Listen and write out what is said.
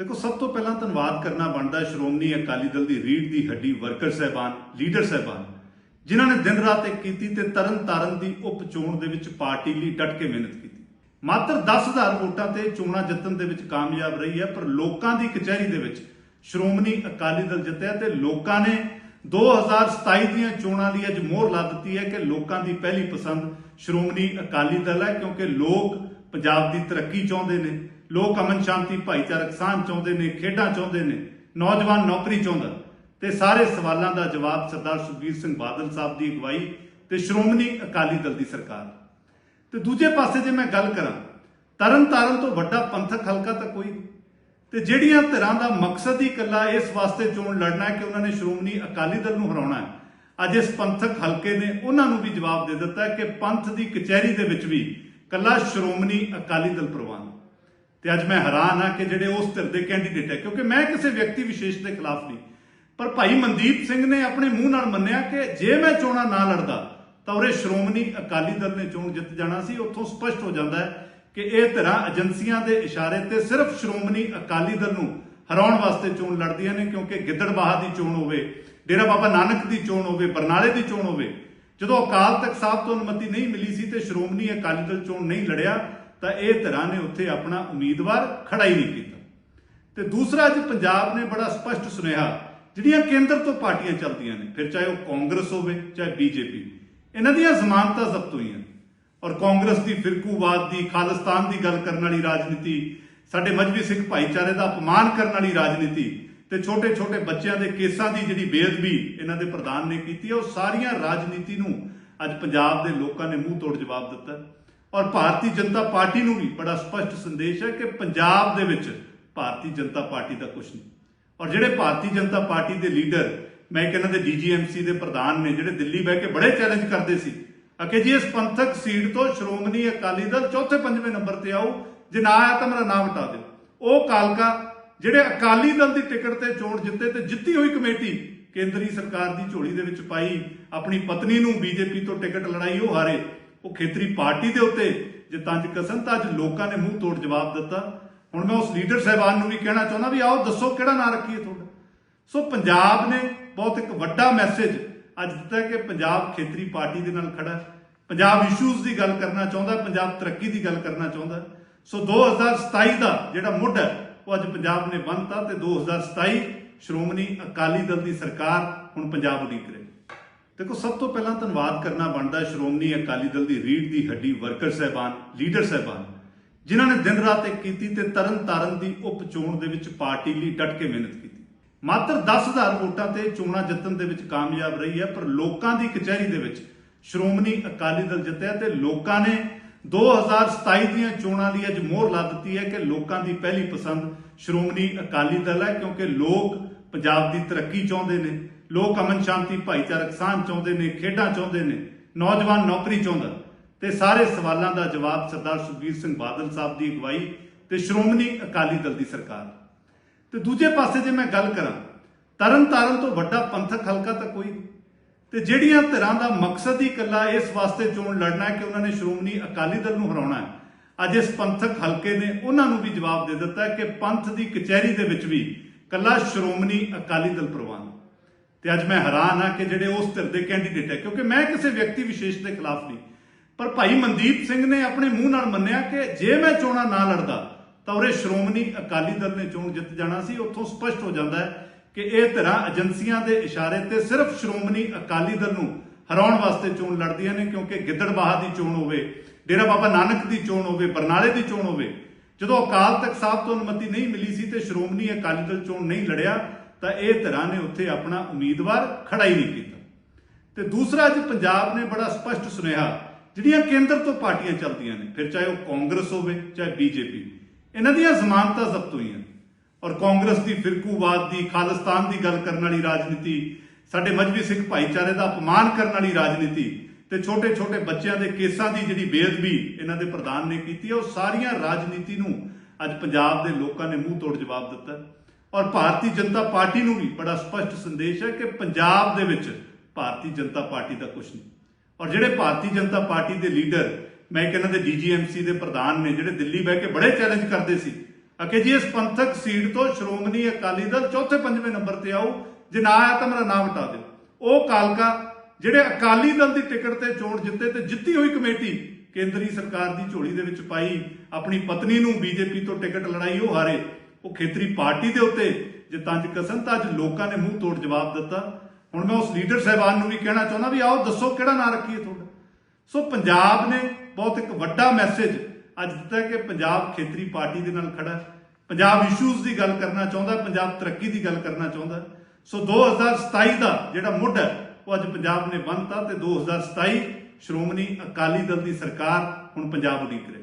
ਦੇਖੋ, ਸਭ ਤੋਂ ਪਹਿਲਾਂ ਧੰਨਵਾਦ ਕਰਨਾ ਬਣਦਾ ਸ਼੍ਰੋਮਣੀ ਅਕਾਲੀ ਦਲ ਦੀ ਰੀੜ ਦੀ ਹੱਡੀ ਵਰਕਰ ਸਹਿਬਾਨ, ਲੀਡਰ ਸਹਿਬਾਨ, ਜਿਨ੍ਹਾਂ ਨੇ ਦਿਨ ਰਾਤ ਇੱਕ ਕੀਤੀ ਤੇ ਤਰਨ ਤਾਰਨ ਦੀ ਉਪ ਚੋਣ ਦੇ ਵਿੱਚ ਪਾਰਟੀ ਲਈ ਡਟ ਕੇ ਮਿਹਨਤ ਕੀਤੀ। ਮਾਤਰ 10000 ਵੋਟਾਂ ਤੇ ਚੋਣਾਂ ਜਿੱਤਣ ਦੇ ਵਿੱਚ ਕਾਮਯਾਬ ਰਹੀ ਹੈ, ਪਰ ਲੋਕਾਂ ਦੀ ਕਚਹਿਰੀ ਦੇ ਵਿੱਚ ਸ਼੍ਰੋਮਣੀ ਅਕਾਲੀ ਦਲ ਜਿੱਤਿਆ ਤੇ ਲੋਕਾਂ ਨੇ 2027 ਦੀਆਂ ਚੋਣਾਂ ਲਈ ਅੱਜ ਮੋਹਰ ਲਾ ਦਿੱਤੀ ਹੈ ਕਿ ਲੋਕਾਂ ਦੀ ਪਹਿਲੀ ਪਸੰਦ ਸ਼੍ਰੋਮਣੀ ਅਕਾਲੀ ਦਲ ਹੈ, ਕਿਉਂਕਿ ਲੋਕ ਪੰਜਾਬ ਦੀ ਤਰੱਕੀ ਚਾਹੁੰਦੇ ਨੇ। ਲੋਕ ਅਮਨ ਸ਼ਾਂਤੀ ਭਾਈਚਾਰਕ ਸਾਂਝ ਚਾਹੁੰਦੇ ਨੇ, ਖੇਡਾਂ ਚਾਹੁੰਦੇ ਨੇ, ਨੌਜਵਾਨ ਨੌਕਰੀ ਚਾਹੁੰਦਾ। ਤੇ ਸਾਰੇ ਸਵਾਲਾਂ ਦਾ ਜਵਾਬ ਸਰਦਾਰ ਸੁਖਬੀਰ ਸਿੰਘ ਬਾਦਲ ਸਾਹਿਬ ਦੀ ਅਗਵਾਈ ਤੇ ਸ਼੍ਰੋਮਣੀ ਅਕਾਲੀ ਦਲ ਦੀ ਸਰਕਾਰ। ਤੇ ਦੂਜੇ ਪਾਸੇ ਜੇ ਮੈਂ ਗੱਲ ਕਰਾਂ ਤਰਨ ਤਾਰਨ ਤੋਂ ਵੱਡਾ ਪੰਥਕ ਹਲਕਾ ਤਾਂ ਕੋਈ ਨਹੀਂ। ਤੇ ਜਿਹੜੀਆਂ ਧਿਰਾਂ ਦਾ ਮਕਸਦ ਹੀ ਇਕੱਲਾ ਇਸ ਵਾਸਤੇ ਚੋਣ ਲੜਨਾ ਹੈ ਕਿ ਉਹਨਾਂ ਨੇ ਸ਼੍ਰੋਮਣੀ ਅਕਾਲੀ ਦਲ ਨੂੰ ਹਰਾਉਣਾ ਹੈ, ਅੱਜ ਇਸ ਪੰਥਕ ਹਲਕੇ ਨੇ ਉਹਨਾਂ ਨੂੰ ਵੀ ਜਵਾਬ ਦੇ ਦਿੱਤਾ ਕਿ ਪੰਥ ਦੀ ਕਚਹਿਰੀ ਦੇ ਵਿੱਚ ਵੀ ਇਕੱਲਾ ਸ਼੍ਰੋਮਣੀ ਅਕਾਲੀ ਦਲ ਪ੍ਰਵਾਨ ਤੇ ਅੱਜ ਮੈਂ ਹੈਰਾਨ ਹਾਂ ਕਿ ਜਿਹੜੇ ਉਸ ਧਿਰ ਦੇ ਕੈਂਡੀਡੇਟ ਹੈ, ਕਿਉਂਕਿ ਮੈਂ ਕਿਸੇ ਵਿਅਕਤੀ ਵਿਸ਼ੇਸ਼ ਦੇ ਖਿਲਾਫ ਨਹੀਂ। ਪਰ ਭਾਈ ਮਨਦੀਪ ਸਿੰਘ ਨੇ ਆਪਣੇ ਮੂੰਹ ਨਾਲ ਮੰਨਿਆ ਕਿ ਜੇ ਮੈਂ ਚੋਣਾਂ ਨਾ ਲੜਦਾ, ਤਾਂ ਉਰੇ ਸ਼੍ਰੋਮਣੀ ਅਕਾਲੀ ਦਲ ਨੇ ਚੋਣ ਜਿੱਤ ਜਾਣਾ ਸੀ। ਉੱਥੋਂ ਸਪਸ਼ਟ ਹੋ ਜਾਂਦਾ ਹੈ ਕਿ ਇਹ ਧਿਰਾਂ ਏਜੰਸੀਆਂ ਦੇ ਇਸ਼ਾਰੇ ਤੇ ਸਿਰਫ ਸ਼੍ਰੋਮਣੀ ਅਕਾਲੀ ਦਲ ਨੂੰ ਹਰਾਉਣ ਵਾਸਤੇ ਚੋਣ ਲੜਦੀਆਂ ਨੇ, ਕਿਉਂਕਿ ਗਿੱਦੜਬਾਹਾ ਦੀ ਚੋਣ ਹੋਵੇ, ਡੇਰਾ ਬਾਬਾ ਨਾਨਕ ਦੀ ਚੋਣ ਹੋਵੇ, ਬਰਨਾਲੇ ਦੀ ਚੋਣ ਹੋਵੇ, ਜਦੋਂ ਅਕਾਲ ਤਖਤ ਸਾਹਿਬ ਤੋਂ ਅਨੁਮਤੀ ਨਹੀਂ ਮਿਲੀ ਸੀ ਤੇ ਸ਼੍ਰੋਮਣੀ ਅਕਾਲੀ ਦਲ ਚੋਣ ਨਹੀਂ ਲੜਿਆ ਤਾਂ ਇਹ ਧਿਰਾਂ ਨੇ ਉੱਥੇ ਆਪਣਾ ਉਮੀਦਵਾਰ ਖੜਾ ਹੀ ਨਹੀਂ ਕੀਤਾ। ਤੇ ਦੂਸਰਾ ਅੱਜ ਪੰਜਾਬ ਨੇ ਬੜਾ ਸਪਸ਼ਟ ਸੁਨੇਹਾ, ਜਿਹੜੀਆਂ ਕੇਂਦਰ ਤੋਂ ਪਾਰਟੀਆਂ ਚੱਲਦੀਆਂ ਨੇ, ਫਿਰ ਚਾਹੇ ਉਹ ਕਾਂਗਰਸ ਹੋਵੇ, ਚਾਹੇ ਬੀਜੇਪੀ, ਇਹਨਾਂ ਦੀਆਂ ਜ਼ਮਾਨਤਾਂ ਜ਼ਬਤ ਹੋਈਆਂ ਔਰ ਕਾਂਗਰਸ ਦੀ ਫਿਰਕੂਵਾਦ ਦੀ, ਖਾਲਿਸਤਾਨ ਦੀ ਗੱਲ ਕਰਨ ਵਾਲੀ ਰਾਜਨੀਤੀ, ਸਾਡੇ ਮਜਬੀ ਸਿੱਖ ਭਾਈਚਾਰੇ ਦਾ ਅਪਮਾਨ ਕਰਨ ਵਾਲੀ ਰਾਜਨੀਤੀ ਤੇ ਛੋਟੇ ਛੋਟੇ ਬੱਚਿਆਂ ਦੇ ਕੇਸਾਂ ਦੀ ਜਿਹੜੀ ਬੇਅਦਬੀ ਇਹਨਾਂ ਦੇ ਪ੍ਰਧਾਨ ਨੇ ਕੀਤੀ ਹੈ, ਉਹ ਸਾਰੀਆਂ ਰਾਜਨੀਤੀ ਨੂੰ ਅੱਜ ਪੰਜਾਬ ਦੇ ਲੋਕਾਂ ਨੇ ਮੂੰਹ ਤੋੜ ਜਵਾਬ ਦਿੱਤਾ। ਔਰ ਭਾਰਤੀ ਜਨਤਾ ਪਾਰਟੀ ਨੂੰ ਵੀ ਬੜਾ ਸਪਸ਼ਟ ਸੰਦੇਸ਼ ਹੈ ਕਿ ਪੰਜਾਬ ਦੇ ਵਿੱਚ ਭਾਰਤੀ ਜਨਤਾ ਪਾਰਟੀ ਦਾ ਕੁਝ ਨਹੀਂ। ਔਰ ਜਿਹੜੇ ਭਾਰਤੀ ਜਨਤਾ ਪਾਰਟੀ ਦੇ ਲੀਡਰ, ਮੈਂ ਕਹਿੰਦਾ ਦੇ ਡੀਜੀਐਮਸੀ ਦੇ ਪ੍ਰਧਾਨ ਨੇ, ਜਿਹੜੇ ਦਿੱਲੀ ਬਹਿ ਕੇ ਬੜੇ ਚੈਲੰਜ ਕਰਦੇ ਸੀ ਅਕੇ ਜੀ ਇਸ ਪੰਥਕ ਸੀਟ ਤੋਂ ਸ਼੍ਰੋਮਣੀ ਅਕਾਲੀ ਦਲ ਚੌਥੇ ਪੰਜਵੇਂ ਨੰਬਰ ਤੇ ਆਊ ਜੇ ਨਾ ਆਇਆ ਤਾਂ ਮੇਰਾ ਨਾਮ ਹਟਾ ਦਿਓ। ਉਹ ਕਾਲਕਾ, ਜਿਹੜੇ ਅਕਾਲੀ ਦਲ ਦੀ ਟਿਕਟ ਤੇ ਚੋਣ ਜਿੱਤੇ ਤੇ ਜਿੱਤੀ ਹੋਈ ਕਮੇਟੀ, ਕੇਂਦਰੀ ਸਰਕਾਰ ਦੀ ਝੋਲੀ ਦੇ ਵਿੱਚ ਪਾਈ ਆਪਣੀ ਪਤਨੀ ਨੂੰ ਬੀਜੇਪੀ ਤੋਂ ਟਿਕਟ ਲੜਾਈ, ਉਹ ਹਾਰੇ। ਉਹ ਖੇਤਰੀ ਪਾਰਟੀ ਦੇ ਉੱਤੇ ਜੇ ਤੰਜ ਕਸਨ ਤਾਂ ਅੱਜ ਲੋਕਾਂ ਨੇ ਮੂੰਹ ਤੋੜ ਜਵਾਬ ਦਿੱਤਾ। ਹੁਣ ਮੈਂ ਉਸ ਲੀਡਰ ਸਾਹਿਬਾਨ ਨੂੰ ਵੀ ਕਹਿਣਾ ਚਾਹੁੰਦਾ ਵੀ ਆਓ ਦੱਸੋ ਕਿਹੜਾ ਨਾਂ ਰੱਖੀਏ ਤੁਹਾਡਾ। ਸੋ ਪੰਜਾਬ ਨੇ ਬਹੁਤ ਇੱਕ ਵੱਡਾ ਮੈਸੇਜ ਅੱਜ ਦਿੱਤਾ ਕਿ ਪੰਜਾਬ ਖੇਤਰੀ ਪਾਰਟੀ ਦੇ ਨਾਲ ਖੜਾ ਪੰਜਾਬ ਇਸ਼ੂਜ਼ ਦੀ ਗੱਲ ਕਰਨਾ ਚਾਹੁੰਦਾ, ਪੰਜਾਬ ਤਰੱਕੀ ਦੀ ਗੱਲ ਕਰਨਾ ਚਾਹੁੰਦਾ। ਹੈ। ਸੋ 2027 ਦਾ ਜਿਹੜਾ ਮੁੱਢ ਹੈ, ਉਹ ਅੱਜ ਪੰਜਾਬ ਨੇ ਬੰਨਤਾ ਤੇ 2027 ਸ਼੍ਰੋਮਣੀ ਅਕਾਲੀ ਦਲ ਦੀ ਸਰਕਾਰ ਹੁਣ ਪੰਜਾਬ ਉਡੀਕ ਰਹੀ ਦੇਖੋ, ਸਭ ਤੋਂ ਪਹਿਲਾਂ ਧੰਨਵਾਦ ਕਰਨਾ ਬਣਦਾ ਸ਼੍ਰੋਮਣੀ ਅਕਾਲੀ ਦਲ ਦੀ ਰੀੜ ਦੀ ਹੱਡੀ ਵਰਕਰ ਸਹਿਬਾਨ, ਲੀਡਰ ਸਹਿਬਾਨ, ਜਿਨ੍ਹਾਂ ਨੇ ਦਿਨ ਰਾਤ ਇੱਕ ਕੀਤੀ ਤੇ ਤਰਨ ਤਾਰਨ ਦੀ ਉਪ ਚੋਣ ਦੇ ਵਿੱਚ ਪਾਰਟੀ ਲਈ ਡਟ ਕੇ ਮਿਹਨਤ ਕੀਤੀ। ਮਾਤਰ 10000 ਵੋਟਾਂ ਤੇ ਚੋਣਾਂ ਜਿੱਤਣ ਦੇ ਵਿੱਚ ਕਾਮਯਾਬ ਰਹੀ ਹੈ, ਪਰ ਲੋਕਾਂ ਦੀ ਕਚਹਿਰੀ ਦੇ ਵਿੱਚ ਸ਼੍ਰੋਮਣੀ ਅਕਾਲੀ ਦਲ ਜਿੱਤਿਆ ਤੇ ਲੋਕਾਂ ਨੇ 2027 ਦੀਆਂ ਚੋਣਾਂ ਲਈ ਅੱਜ ਮੋਹਰ ਲਾ ਦਿੱਤੀ ਹੈ ਕਿ ਲੋਕਾਂ ਦੀ ਪਹਿਲੀ ਪਸੰਦ ਸ਼੍ਰੋਮਣੀ ਅਕਾਲੀ ਦਲ ਹੈ, ਕਿਉਂਕਿ ਲੋਕ ਪੰਜਾਬ ਦੀ ਤਰੱਕੀ ਚਾਹੁੰਦੇ ਨੇ। ਲੋਕ ਅਮਨ ਸ਼ਾਂਤੀ ਭਾਈਚਾਰਕ ਸਾਂਝ ਚਾਹੁੰਦੇ ਨੇ, ਖੇਡਾਂ ਚਾਹੁੰਦੇ ਨੇ, ਨੌਜਵਾਨ ਨੌਕਰੀ ਚਾਹੁੰਦਾ। ਤੇ ਸਾਰੇ ਸਵਾਲਾਂ ਦਾ ਜਵਾਬ ਸਰਦਾਰ ਸੁਖਬੀਰ ਸਿੰਘ ਬਾਦਲ ਸਾਹਿਬ ਦੀ ਅਗਵਾਈ ਤੇ ਸ਼੍ਰੋਮਣੀ ਅਕਾਲੀ ਦਲ ਦੀ ਸਰਕਾਰ। ਤੇ ਦੂਜੇ ਪਾਸੇ ਜੇ ਮੈਂ ਗੱਲ ਕਰਾਂ ਤਰਨ ਤਾਰਨ ਤੋਂ ਵੱਡਾ ਪੰਥਕ ਹਲਕਾ ਤਾਂ ਕੋਈ ਨਹੀਂ। ਤੇ ਜਿਹੜੀਆਂ ਧਿਰਾਂ ਦਾ ਮਕਸਦ ਹੀ ਇਕੱਲਾ ਇਸ ਵਾਸਤੇ ਚੋਣ ਲੜਨਾ ਹੈ ਕਿ ਉਹਨਾਂ ਨੇ ਸ਼੍ਰੋਮਣੀ ਅਕਾਲੀ ਦਲ ਨੂੰ ਹਰਾਉਣਾ ਹੈ, ਅੱਜ ਇਸ ਪੰਥਕ ਹਲਕੇ ਨੇ ਉਹਨਾਂ ਨੂੰ ਵੀ ਜਵਾਬ ਦੇ ਦਿੱਤਾ ਕਿ ਪੰਥ ਦੀ ਕਚਹਿਰੀ ਦੇ ਵਿੱਚ ਵੀ ਇਕੱਲਾ ਸ਼੍ਰੋਮਣੀ ਅਕਾਲੀ ਦਲ ਪ੍ਰਵਾਨ ਤੇ ਅੱਜ ਮੈਂ ਹੈਰਾਨ ਹਾਂ ਕਿ ਜਿਹੜੇ ਉਸ ਧਿਰ ਦੇ ਕੈਂਡੀਡੇਟ ਹੈ, ਕਿਉਂਕਿ ਮੈਂ ਕਿਸੇ ਵਿਅਕਤੀ ਵਿਸ਼ੇਸ਼ ਦੇ ਖਿਲਾਫ ਨਹੀਂ। ਪਰ ਭਾਈ ਮਨਦੀਪ ਸਿੰਘ ਨੇ ਆਪਣੇ ਮੂੰਹ ਨਾਲ ਮੰਨਿਆ ਕਿ ਜੇ ਮੈਂ ਚੋਣਾਂ ਨਾ ਲੜਦਾ, ਤਾਂ ਉਰੇ ਸ਼੍ਰੋਮਣੀ ਅਕਾਲੀ ਦਲ ਨੇ ਚੋਣ ਜਿੱਤ ਜਾਣਾ ਸੀ। ਉੱਥੋਂ ਸਪਸ਼ਟ ਹੋ ਜਾਂਦਾ ਹੈ ਕਿ ਇਹ ਧਿਰਾਂ ਏਜੰਸੀਆਂ ਦੇ ਇਸ਼ਾਰੇ ਤੇ ਸਿਰਫ ਸ਼੍ਰੋਮਣੀ ਅਕਾਲੀ ਦਲ ਨੂੰ ਹਰਾਉਣ ਵਾਸਤੇ ਚੋਣ ਲੜਦੀਆਂ ਨੇ, ਕਿਉਂਕਿ ਗਿੱਦੜਬਾਹਾ ਦੀ ਚੋਣ ਹੋਵੇ, ਡੇਰਾ ਬਾਬਾ ਨਾਨਕ ਦੀ ਚੋਣ ਹੋਵੇ, ਬਰਨਾਲੇ ਦੀ ਚੋਣ ਹੋਵੇ, ਜਦੋਂ ਅਕਾਲ ਤਖਤ ਸਾਹਿਬ ਤੋਂ ਅਨੁਮਤੀ ਨਹੀਂ ਮਿਲੀ ਸੀ ਤੇ ਸ਼੍ਰੋਮਣੀ ਅਕਾਲੀ ਦਲ ਚੋਣ ਨਹੀਂ ਲੜਿਆ ਤਾਂ ਇਹ ਧਿਰਾਂ ਨੇ ਉੱਥੇ ਆਪਣਾ ਉਮੀਦਵਾਰ ਖੜਾ ਹੀ ਨਹੀਂ ਕੀਤਾ। ਤੇ ਦੂਸਰਾ ਅੱਜ ਪੰਜਾਬ ਨੇ ਬੜਾ ਸਪਸ਼ਟ ਸੁਨੇਹਾ, ਜਿਹੜੀਆਂ ਕੇਂਦਰ ਤੋਂ ਪਾਰਟੀਆਂ ਚੱਲਦੀਆਂ ਨੇ, ਫਿਰ ਚਾਹੇ ਉਹ ਕਾਂਗਰਸ ਹੋਵੇ, ਚਾਹੇ ਬੀਜੇਪੀ, ਇਹਨਾਂ ਦੀਆਂ ਜ਼ਮਾਨਤਾਂ ਜ਼ਬਤ ਹੋਈਆਂ ਔਰ ਕਾਂਗਰਸ ਦੀ ਫਿਰਕੂਵਾਦ ਦੀ, ਖਾਲਿਸਤਾਨ ਦੀ ਗੱਲ ਕਰਨ ਵਾਲੀ ਰਾਜਨੀਤੀ, ਸਾਡੇ ਮਜਬੀ ਸਿੱਖ ਭਾਈਚਾਰੇ ਦਾ ਅਪਮਾਨ ਕਰਨ ਵਾਲੀ ਰਾਜਨੀਤੀ ਤੇ ਛੋਟੇ ਛੋਟੇ ਬੱਚਿਆਂ ਦੇ ਕੇਸਾਂ ਦੀ ਜਿਹੜੀ ਬੇਅਦਬੀ ਇਹਨਾਂ ਦੇ ਪ੍ਰਧਾਨ ਨੇ ਕੀਤੀ ਹੈ, ਉਹ ਸਾਰੀਆਂ ਰਾਜਨੀਤੀ ਨੂੰ ਅੱਜ ਪੰਜਾਬ ਦੇ ਲੋਕਾਂ ਨੇ ਮੂੰਹ ਤੋੜ ਜਵਾਬ ਦਿੱਤਾ। ਔਰ ਭਾਰਤੀ ਜਨਤਾ ਪਾਰਟੀ ਨੂੰ ਵੀ ਬੜਾ ਸਪਸ਼ਟ ਸੰਦੇਸ਼ ਹੈ ਕਿ ਪੰਜਾਬ ਦੇ ਵਿੱਚ ਭਾਰਤੀ ਜਨਤਾ ਪਾਰਟੀ ਦਾ ਕੁਝ ਨਹੀਂ। ਔਰ ਜਿਹੜੇ ਭਾਰਤੀ ਜਨਤਾ ਪਾਰਟੀ ਦੇ ਲੀਡਰ, ਮੈਂ ਕਹਿੰਦਾ ਦੇ ਡੀਜੀਐਮਸੀ ਦੇ ਪ੍ਰਧਾਨ ਨੇ, ਜਿਹੜੇ ਦਿੱਲੀ ਬਹਿ ਕੇ ਬੜੇ ਚੈਲੰਜ ਕਰਦੇ ਸੀ, ਅਕੇ ਜੀ ਇਸ ਪੰਥਕ ਸੀਟ ਤੋਂ ਸ਼੍ਰੋਮਣੀ ਅਕਾਲੀ ਦਲ ਚੌਥੇ ਪੰਜਵੇਂ ਨੰਬਰ ਤੇ ਆਊ ਜੇ ਨਾ ਆਇਆ ਤਾਂ ਮੇਰਾ ਨਾਮ ਹਟਾ ਦਿਓ। ਉਹ ਕਾਲਕਾ, ਜਿਹੜੇ ਅਕਾਲੀ ਦਲ ਦੀ ਟਿਕਟ ਤੇ ਚੋਣ ਜਿੱਤੇ ਤੇ ਜਿੱਤੀ ਹੋਈ ਕਮੇਟੀ, ਕੇਂਦਰੀ ਸਰਕਾਰ ਦੀ ਝੋਲੀ ਦੇ ਵਿੱਚ ਪਾਈ ਆਪਣੀ ਪਤਨੀ ਨੂੰ ਬੀਜੇਪੀ ਤੋਂ ਟਿਕਟ ਲੜਾਈ, ਉਹ ਹਾਰੇ। ਉਹ ਖੇਤਰੀ ਪਾਰਟੀ ਦੇ ਉੱਤੇ ਜੇ ਤੰਜ ਕਸਨ ਤਾਂ ਅੱਜ ਲੋਕਾਂ ਨੇ ਮੂੰਹ ਤੋੜ ਜਵਾਬ ਦਿੱਤਾ। ਹੁਣ ਮੈਂ ਉਸ ਲੀਡਰ ਸਾਹਿਬਾਨ ਨੂੰ ਵੀ ਕਹਿਣਾ ਚਾਹੁੰਦਾ ਵੀ ਆਓ ਦੱਸੋ ਕਿਹੜਾ ਨਾਂ ਰੱਖੀਏ ਤੁਹਾਡਾ। ਸੋ ਪੰਜਾਬ ਨੇ ਬਹੁਤ ਇੱਕ ਵੱਡਾ ਮੈਸੇਜ ਅੱਜ ਦਿੱਤਾ ਕਿ ਪੰਜਾਬ ਖੇਤਰੀ ਪਾਰਟੀ ਦੇ ਨਾਲ ਖੜਾ ਪੰਜਾਬ ਇਸ਼ੂਜ਼ ਦੀ ਗੱਲ ਕਰਨਾ ਚਾਹੁੰਦਾ, ਪੰਜਾਬ ਤਰੱਕੀ ਦੀ ਗੱਲ ਕਰਨਾ ਚਾਹੁੰਦਾ। ਹੈ। ਸੋ 2027 ਦਾ ਜਿਹੜਾ ਮੁੱਢ ਹੈ, ਉਹ ਅੱਜ ਪੰਜਾਬ ਨੇ ਬੰਨਤਾ ਤੇ 2027 ਸ਼੍ਰੋਮਣੀ ਅਕਾਲੀ ਦਲ ਦੀ ਸਰਕਾਰ ਹੁਣ ਪੰਜਾਬ ਉਡੀਕ ਰਹੀ